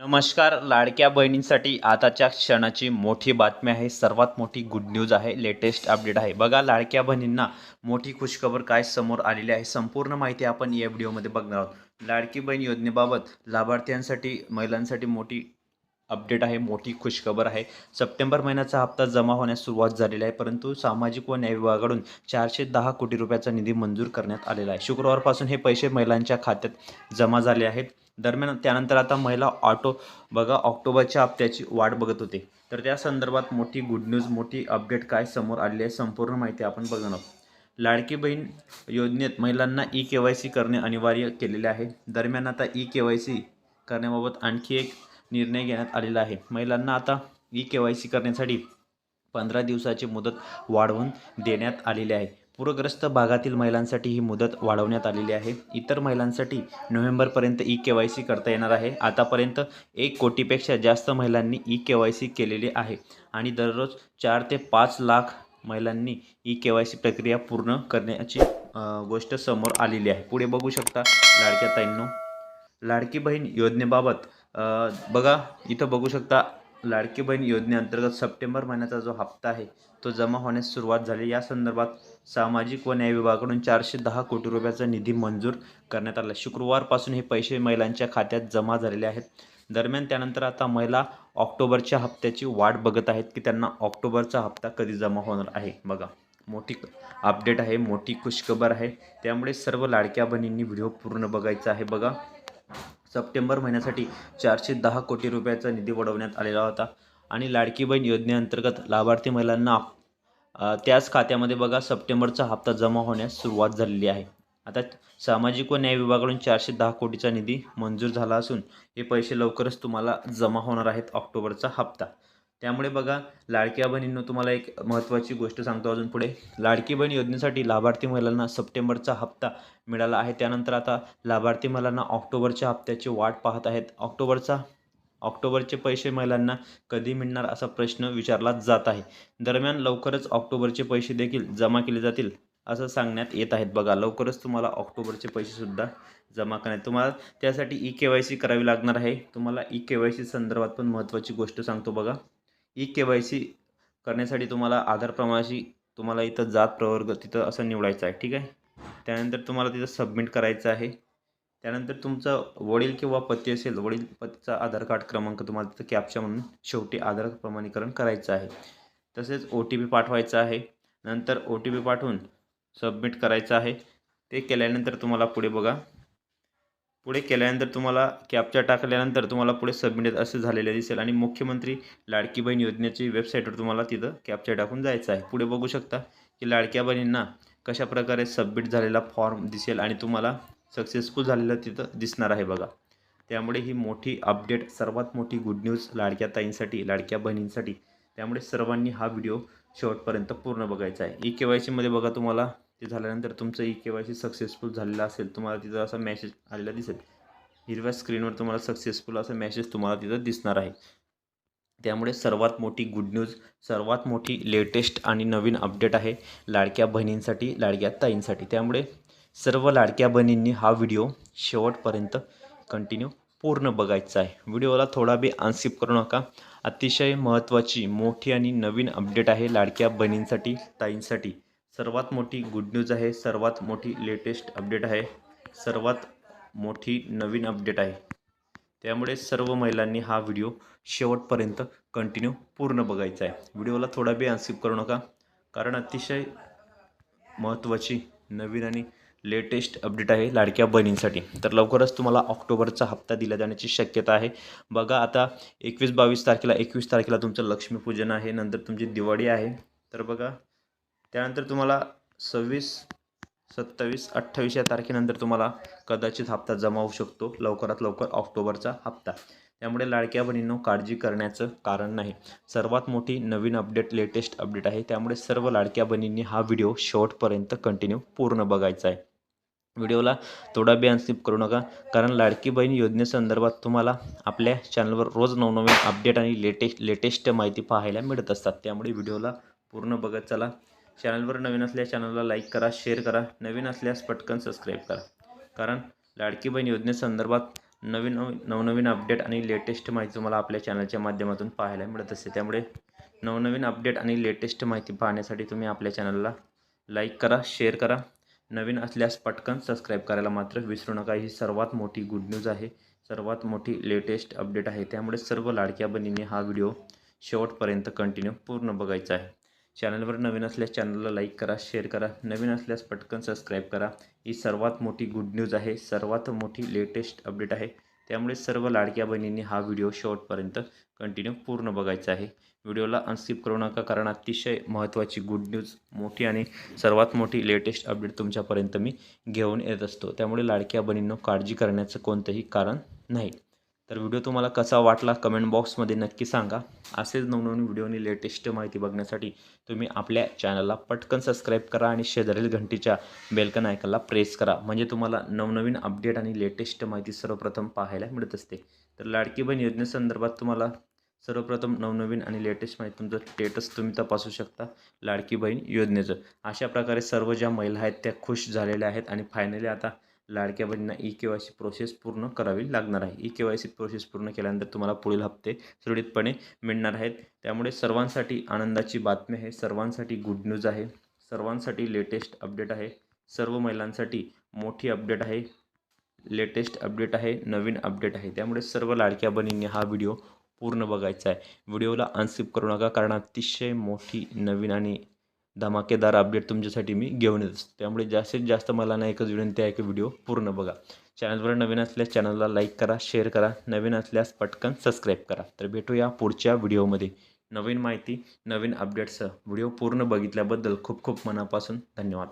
नमस्कार लाडक्या बहिणींसाठी आताच्या क्षणाची मोठी बातमी आहे. सर्वात मोठी गुड न्यूज आहे लेटेस्ट अपडेट आहे. बघा लाडक्या बहिणींना मोठी खुशखबर काय समोर आलेली आहे संपूर्ण माहिती आपण या व्हिडिओमध्ये बघणार आहोत. लाडकी बहीण योजनेबाबत लाभार्थ्यांसाठी महिलांसाठी मोठी अपडेट आहे मोठी खुशखबर आहे. सप्टेंबर महिन्याचा हप्ता जमा होण्यास सुरुवात झालेली आहे परंतु सामाजिक व न्याय विभागाकडून चारशे दहा कोटी रुपयाचा निधी मंजूर करण्यात आलेला आहे. शुक्रवारपासून हे पैसे महिलांच्या खात्यात जमा झाले आहेत. दरम्यान त्यानंतर आता महिला ऑटो बघा ऑक्टोबरच्या हप्त्याची वाट बघत होते. तर त्या संदर्भात मोठी गुड न्यूज मोठी अपडेट काय समोर आलेली आहे संपूर्ण माहिती आपण बघणार आहोत. लाडकी बहीण योजनेत महिलांना ई के वाय सी करणे अनिवार्य केलेले आहे. दरम्यान आता ई के वाय सी करण्याबाबत आणखी एक निर्णय घेण्यात आलेला आहे. महिलांना आता ई के वाय सी करण्यासाठी पंधरा दिवसाची मुदत वाढवून देण्यात आलेली आहे. पूरग्रस्त भागातील महिलांसाठी ही मुदत वाढवण्यात आलेली आहे. इतर महिलांसाठी नोव्हेंबरपर्यंत ई के वाय सी करता येणार आहे. आतापर्यंत एक कोटीपेक्षा जास्त महिलांनी ई के वाय सी केलेली आहे आणि दररोज चार ते पाच लाख महिलांनी ई के वाय सी प्रक्रिया पूर्ण करण्याची गोष्ट समोर आलेली आहे. पुढे बघू शकता लाडक्या ताईंनो. लाडकी बहीण योजनेबाबत बघा इथं बघू शकता लाडकी बहीण योजनेअंतर्गत सप्टेंबर महिन्याचा जो हप्ता आहे तो जमा होण्यास सुरुवात झाली. या संदर्भात सामाजिक व न्याय विभागाकडून चारशे दहा कोटी रुपयाचा निधी मंजूर करण्यात आला. शुक्रवारपासून हे पैसे महिलांच्या खात्यात जमा झालेले आहेत. दरम्यान त्यानंतर आता महिला ऑक्टोबरच्या हप्त्याची वाट बघत आहेत की त्यांना ऑक्टोबरचा हप्ता कधी जमा होणार आहे. बघा मोठी अपडेट आहे मोठी खुशखबर आहे. त्यामुळे सर्व लाडक्या बहिणींनी व्हिडिओ पूर्ण बघायचा आहे. बघा सप्टेंबर महिन्यासाठी चारशे दहा कोटी रुपयाचा निधी वळवण्यात आलेला होता. आणि लाडकी बहीण योजनेअंतर्गत लाभार्थी महिलांना त्याच खात्यामध्ये बघा सप्टेंबरचा हप्ता जमा होण्यास सुरुवात झालेली आहे. आता सामाजिक व न्याय विभागाकडून चारशे दहा कोटीचा निधी मंजूर झाला असून हे पैसे लवकरच तुम्हाला जमा होणार आहेत ऑक्टोबरचा हप्ता. त्यामुळे बघा लाडक्या बहिणींनो तुम्हाला एक महत्त्वाची गोष्ट सांगतो अजून पुढे. लाडकी बहीण योजनेसाठी लाभार्थी महिलांना सप्टेंबरचा हप्ता मिळाला आहे. त्यानंतर आता लाभार्थी महिलांना ऑक्टोबरच्या हप्त्याची वाट पाहत आहेत. ऑक्टोबरचा ऑक्टोबरचे पैसे महिलांना कधी मिळणार असा प्रश्न विचारला जात आहे. दरम्यान लवकरच ऑक्टोबरचे पैसे देखील जमा केले जातील असं सांगण्यात येत आहेत. बघा लवकरच तुम्हाला ऑक्टोबरचे पैसेसुद्धा जमा करण्यात तुम्हाला त्यासाठी ई के वाय सी करावी लागणार आहे. तुम्हाला ई के वाय सी संदर्भात पण महत्त्वाची गोष्ट सांगतो बघा. ई के वाय सी करण्यासाठी तुम्हाला आधार प्रमाणाशी तुम्हाला इथं जात प्रवर्ग तिथं असं निवडायचं आहे ठीक आहे? त्यानंतर तुम्हाला तिथं सबमिट करायचं आहे. त्यानंतर तुमचं वडील किंवा पती असेल वडील पतीचा आधार कार्ड क्रमांक तुम्हाला तिथं कॅप्चा म्हणून शेवटी आधार प्रमाणीकरण करायचं आहे. तसेच ओ टी पी पाठवायचा आहे. नंतर ओ टी पी पाठवून सबमिट करायचं आहे. ते केल्यानंतर तुम्हाला पुढे बघा. पुढे केल्यानंतर तुम्हाला कॅप्चा टाकल्यानंतर तुम्हाला पुढे सबमिट असे झालेले दिसेल. आणि मुख्यमंत्री लाडकी बहीण योजनेची वेबसाईटवर तुम्हाला तिथं कॅप्चा टाकून जायचं आहे. पुढे बघू शकता की लाडक्या बहिणींना कशा प्रकारे सबमिट झालेला फॉर्म दिसेल आणि तुम्हाला सक्सेसफुल झालेलं तिथं दिसणार आहे बघा. त्यामुळे ही मोठी अपडेट सर्वात मोठी गुड न्यूज लाडक्या ताईंसाठी लाडक्या बहिणींसाठी. त्यामुळे सर्वांनी हा व्हिडिओ शेवटपर्यंत पूर्ण बघायचा आहे. ई के वाय सीमध्ये बघा तुम्हाला ते झाल्यानंतर तुमचं E K Y C successful झालेलं असेल तुम्हाला तिथं असा मेसेज आलेला दिसेल. हिरव्या स्क्रीनवर तुम्हाला सक्सेसफुल असा मेसेज तुम्हाला तिथं दिसणार आहे. त्यामुळे सर्वात मोठी गुड न्यूज सर्वात मोठी लेटेस्ट आणि नवीन अपडेट आहे लाडक्या बहिणींसाठी लाडक्या ताईंसाठी. त्यामुळे सर्व लाडक्या बहिणींनी हा व्हिडिओ शेवटपर्यंत कंटिन्यू पूर्ण बघायचा आहे. व्हिडिओला थोडा बी अनस्किप करू नका. अतिशय महत्त्वाची मोठी आणि नवीन अपडेट आहे लाडक्या बहिणींसाठी ताईंसाठी. सर्वात मोठी गुड न्यूज आहे सर्वात मोठी लेटेस्ट अपडेट आहे सर्वात मोठी नवीन अपडेट आहे. त्यामुळे सर्व महिलांनी हा व्हिडिओ शेवटपर्यंत कंटिन्यू पूर्ण बघायचा आहे. व्हिडिओला थोडा बी अनस्किप करू नका कारण अतिशय महत्त्वाची नवीन आणि लेटेस्ट अपडेट आहे लाडक्या बहिणींसाठी. तर लवकरच तुम्हाला ऑक्टोबरचा हप्ता दिला जाण्याची शक्यता आहे. बघा आता एकवीस बावीस तारखेला एकवीस तारखेला तुमचं लक्ष्मीपूजन आहे नंतर तुमची दिवाळी आहे. तर बघा त्यानंतर तुम्हाला सव्वीस सत्तावीस अठ्ठावीस या तारखेनंतर तुम्हाला कदाचित हप्ता जमा होऊ शकतो. लवकरात लवकर ऑक्टोबरचा हप्ता. त्यामुळे लाडक्या बहिणींनो काळजी करण्याचं कारण नाही. सर्वात मोठी नवीन अपडेट लेटेस्ट अपडेट आहे. त्यामुळे सर्व लाडक्या बहिणींनी हा व्हिडिओ शेवटपर्यंत कंटिन्यू पूर्ण बघायचा आहे. व्हिडिओला थोडा बी अनस्किप करू नका कारण लाडकी बहीण योजनेसंदर्भात तुम्हाला आपल्या चॅनलवर रोज नवनवीन अपडेट आणि लेटेस्ट लेटेस्ट माहिती पाहायला मिळत असतात. त्यामुळे व्हिडिओला पूर्ण बघत चला. चॅनलवर नवीन असल्यास चॅनलला लाईक करा शेअर करा. नवीन असल्यास पटकन सबस्क्राईब करा. कारण लाडकी बहीण योजनेसंदर्भात नवीन नवनवीन अपडेट आणि लेटेस्ट माहिती तुम्हाला आपल्या चॅनलच्या माध्यमातून पाहायला मिळत असते. त्यामुळे नवनवीन अपडेट आणि लेटेस्ट माहिती पाहण्यासाठी तुम्ही आपल्या चॅनलला लाईक करा शेअर करा. नवीन असल्यास पटकन सबस्क्राईब करायला मात्र विसरू नका. ही सर्वात मोठी गुड न्यूज आहे. सर्वात मोठी लेटेस्ट अपडेट आहे. त्यामुळे सर्व लाडक्या बहिणींनी हा व्हिडिओ शेवटपर्यंत कंटिन्यू पूर्ण बघायचा आहे. चॅनलवर नवीन असल्यास चॅनलला लाईक करा शेअर करा. नवीन असल्यास पटकन सबस्क्राईब करा. ही सर्वात मोठी गुड न्यूज आहे. सर्वात मोठी लेटेस्ट अपडेट आहे. त्यामुळे सर्व लाडक्या बहिणींनी हा व्हिडिओ शेवटपर्यंत कंटिन्यू पूर्ण बघायचा आहे. व्हिडिओला अनस्किप करू नका कारण अतिशय महत्त्वाची गुड न्यूज मोठी आणि सर्वात मोठी लेटेस्ट अपडेट तुमच्यापर्यंत मी घेऊन येत असतो. त्यामुळे लाडक्या बहिणींनो काळजी करण्याचं कोणतंही कारण नाही. तर व्हिडिओ तुम्हाला कसा वाटला कमेंट बॉक्समध्ये नक्की सांगा. असेच नवनवीन व्हिडिओ आणि लेटेस्ट माहिती बघण्यासाठी तुम्ही आपल्या चॅनलला पटकन सबस्क्राईब करा आणि शेजारील घंटीच्या बेलकन आयकनला प्रेस करा. म्हणजे तुम्हाला नवनवीन अपडेट आणि लेटेस्ट माहिती सर्वप्रथम पाहायला मिळत असते. तर लाडकी बहीण योजनेसंदर्भात तुम्हाला सर्वप्रथम नवनवीन आणि लेटेस्ट माहिती तुमचं स्टेटस तुम्ही तपासू शकता लाडकी बहीण योजनेचं. अशा प्रकारे सर्व ज्या महिला आहेत त्या खुश झालेल्या आहेत आणि फायनली आता लाडक्या बहिणींना E K Y C process पूर्ण करावी लागणार आहे. E K Y C process पूर्ण केल्यानंतर तुम्हाला पुढील हप्ते सुरळीतपणे मिळणार आहेत. त्यामुळे सर्वांसाठी आनंदाची बातमी आहे. सर्वांसाठी गुड न्यूज आहे. सर्वांसाठी लेटेस्ट अपडेट आहे. सर्व महिलांसाठी मोठी अपडेट आहे. लेटेस्ट अपडेट आहे. नवीन अपडेट आहे. त्यामुळे सर्व लाडक्या बहिणींनी हा व्हिडिओ पूर्ण बघायचा आहे. व्हिडिओला अनस्किप करू नका कारण अतिशय मोठी नवीन आणि धमाकेदार अपडेट तुमच्यासाठी मी घेऊन येत असतो. त्यामुळे जास्तीत जास्त मला ना एकच विनंती आहे की व्हिडिओ पूर्ण बघा. चॅनलवर नवीन असल्यास चॅनलला लाईक करा शेअर करा. नवीन असल्यास पटकन सबस्क्राईब करा. तर भेटूया पुढच्या व्हिडिओमध्ये नवीन माहिती नवीन अपडेट्ससह व्हिडिओ पूर्ण बघितल्याबद्दल खूप खूप मनापासून धन्यवाद.